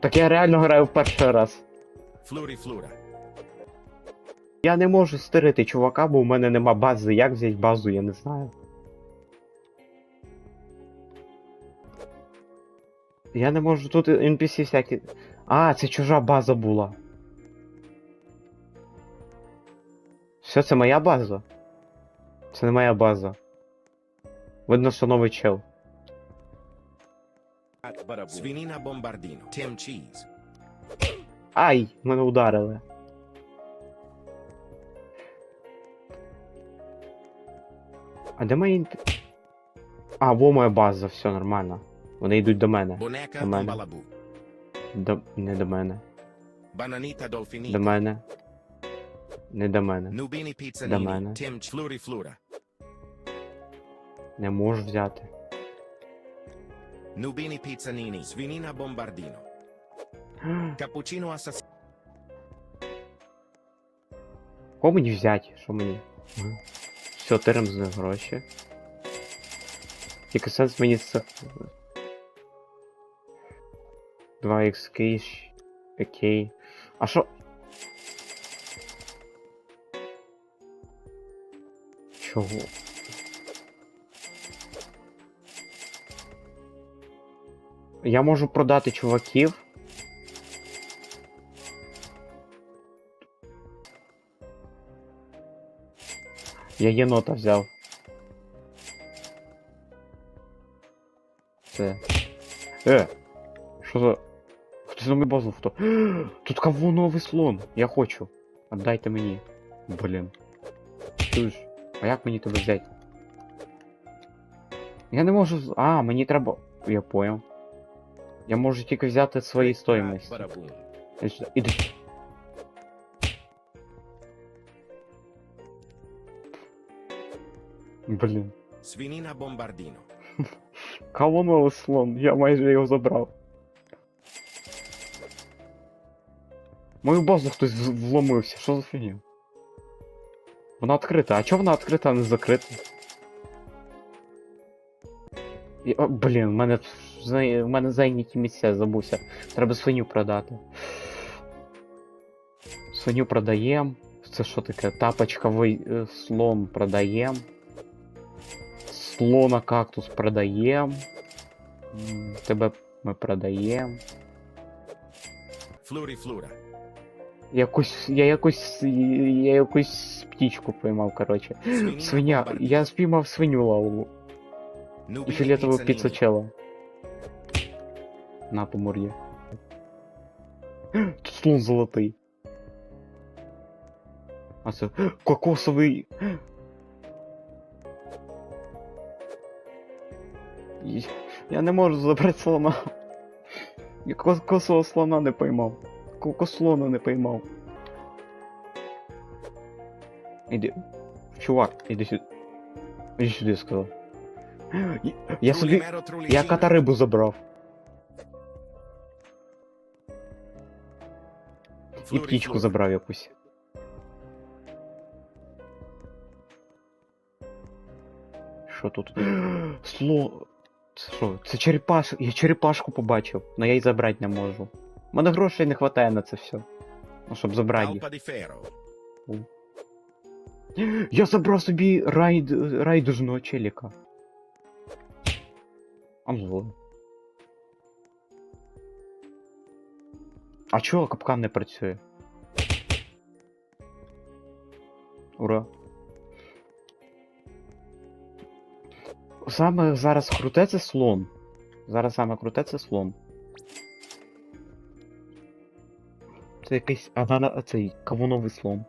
Так я реально граю в перший раз. Fluriflura. Я не можу стирити чувака, бо в мене нема бази. Як взяти базу, я не знаю. Я не можу тут NPC всякі. А, це чужа база була. Все, це моя база. Це не моя база. Видно, що новий чел. Svinina Bombardino. Tim Cheese. Ай! Мене ударили. А де мої. А, во моя база, все нормально. Вони йдуть до мене. On. Balabu. До... Не до мене. Bananita До Dolfinita. мене. Не до мене. Nubini Da Pizzanini. mano. Tim Ch- Fluriflura. Не можу взяти. Nubini Pizzanini. Svinina Bombardino. Cappuccino Assassino. Кого мені взяти? Що мені? Все, терем з них гроші. Тільки сенс мені це. 2 XK. Окей. А що? Чого? Я можу продати чуваків. Я єнота взяв. Це. Е! Що за. Хтось на мою базу хто? Тут кого новий слон? Я хочу. Отдайте мені. Блін. Чуєш? А як мені тебе взяти? Я не можу. з- А, мені треба. Я понял. Я можу тільки взяти свої стоїмості. Іди. Блін. Svinina Bombardino. Кавуновий слон, я майже його забрав. Мою базу хтось вломився, що за фігня? Вона відкрита, а чого вона відкрита, а не закрита? І, блін, в мене, в мене зайняті місця, забувся. Треба свиню продати. Свиню продаєм. Це що таке? Тапочковий е, слон продаєм. Слона кактус продаєм. М, Тебе ми продаєм. Fluriflura. Якусь. Я якусь. Я якусь птічку поймав, короче. Свиня. Я спіймав свиню лаву. І Nubini фіолетову Pizzanini. На по. Тут слон золотий. А це кокосовий. Я не можу забрати слона. Я кокосового слона не поймав. Кокослона не поймав. Іди. Чувак, іди сюди. Іди сюди, сказав. Я собі. Я катарибу забрав. І птічку забрав якусь. Що тут? Сло. Що? Це черепаш. Я черепашку побачив, але я її забрати не можу. У мене грошей не вистачає на це все. Ну, щоб забрати їх. Я забрав собі райд... райдужного челіка. Амзло. А чого капкан не працює? Ура. Саме зараз круте це слон. Зараз саме круте це слон. Це якийсь анана... цей кавуновий слон.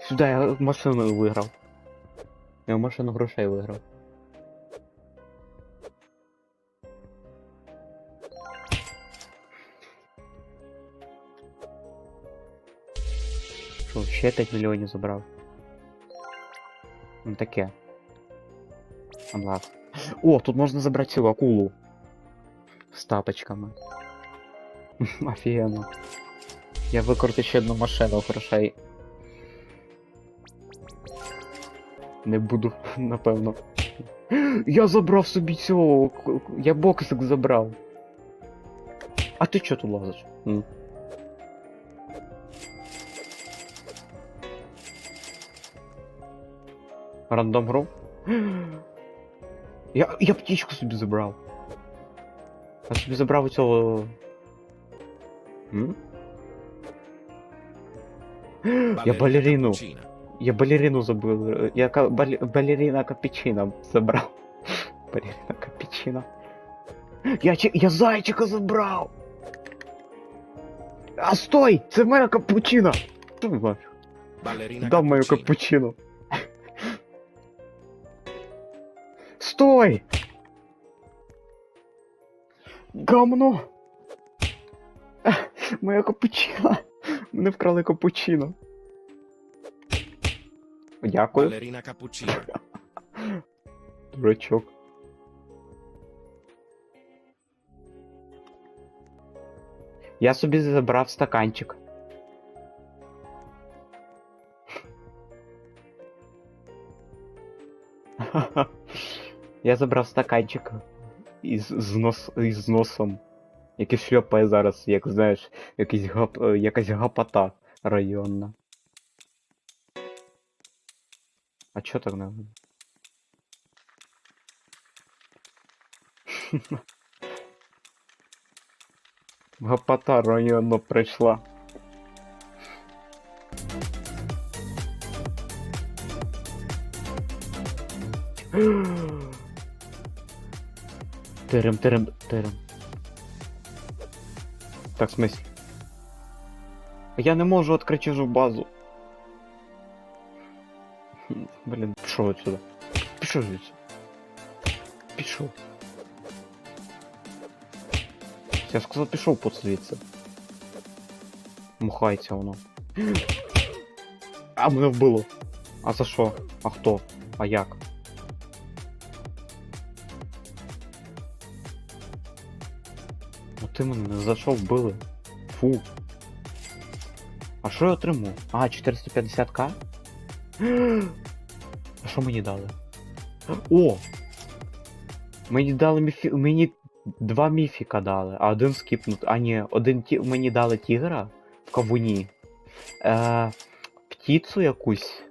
Сюди я машину виграв. Я машину грошей виграв. Що, ще 5 мільйонів забрав. Ну таке. Анлак. О, тут можна забрати цю акулу. З тапочками. Офігенно. Я викрутив ще одну машину грошей. Не буду, напевно. Я забрав собі цього. Я боксик забрав. А ти чого тут лазиш? Рандом гру? Я, я птічку собі забрав. Я собі забрав у цього. М? Я балерину. cappuccina. Я балерину забыл. Я ка- бал- балерина капучино забрал. Балерина капучино. Я, чи- я зайчика забрав! А стой! Це моя капучино! Що ви бачите? Ballerina Дам мою cappuccino. капучино. Стой! Гамно! Моя капучино! Мене вкрали капучино. Дякую, Ballerina cappuccino. дурачок. Я собі забрав стаканчик. Я забрав стаканчик із, з, нос, із носом, який шльопає зараз, як знаєш, якийсь гап, е, якась гапота районна. А чо так не? Гапота районно прийшла. Терем, терем, терем. Так, в смысле? Я не можу відкрити чужу базу. Блін, пішов отсюда. Пішов звідси. Пішов. Я сказав, пішов по звідси. Мухається воно. А мене вбило. А за що? А хто? А як? Ти мене не за що. Фу. А що я отримав? А, 450к? А що мені дали? О! Мені дали міфі... Мені два міфіка дали, а один скіпнут. А ні, один ті... мені дали тігра в кавуні. Е... Птицю якусь.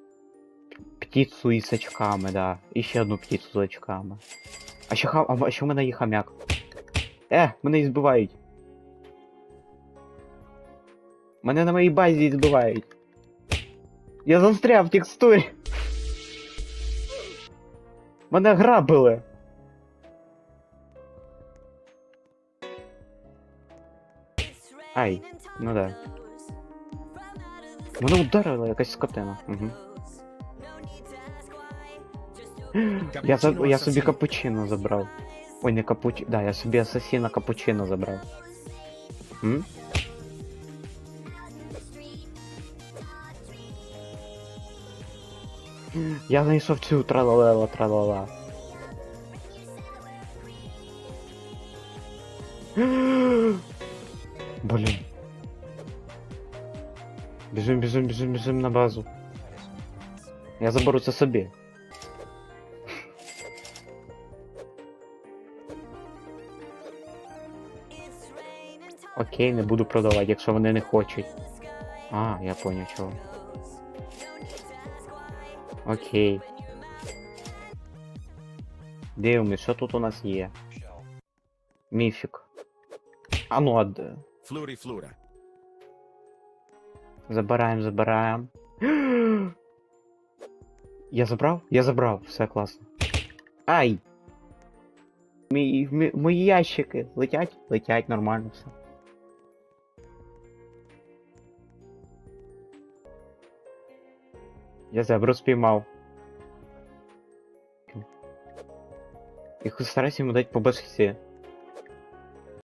Птицю із очками, да. І ще одну птицю з очками. А ще хам... А ще в мене є хам'як. Е, мене і збивають. Мене на моїй базі збивають. Я застряв в текстурі. Мене грабили. Ай, ну да. Мене ударила якась скотина. Угу. Я, за... Я собі капучино забрав. Ой, не капуч... Да, я собі асасіна капучино забрав. М? Я знайшов цю тралалела тралала. Блін. Біжим, біжим, біжим, біжим на базу. Я заберу це собі. Окей, не буду продавати, якщо вони не хочуть. А, я поняв чого. Окей. Дивимось, що тут у нас є. Міфік. А ну, а де? Fluriflura. Забираємо, забираємо. Я забрав? Я забрав, все класно. Ай! Мі- мої ящики летять? Летять нормально все. Я зебру спіймав. І старайся йому дати по башці.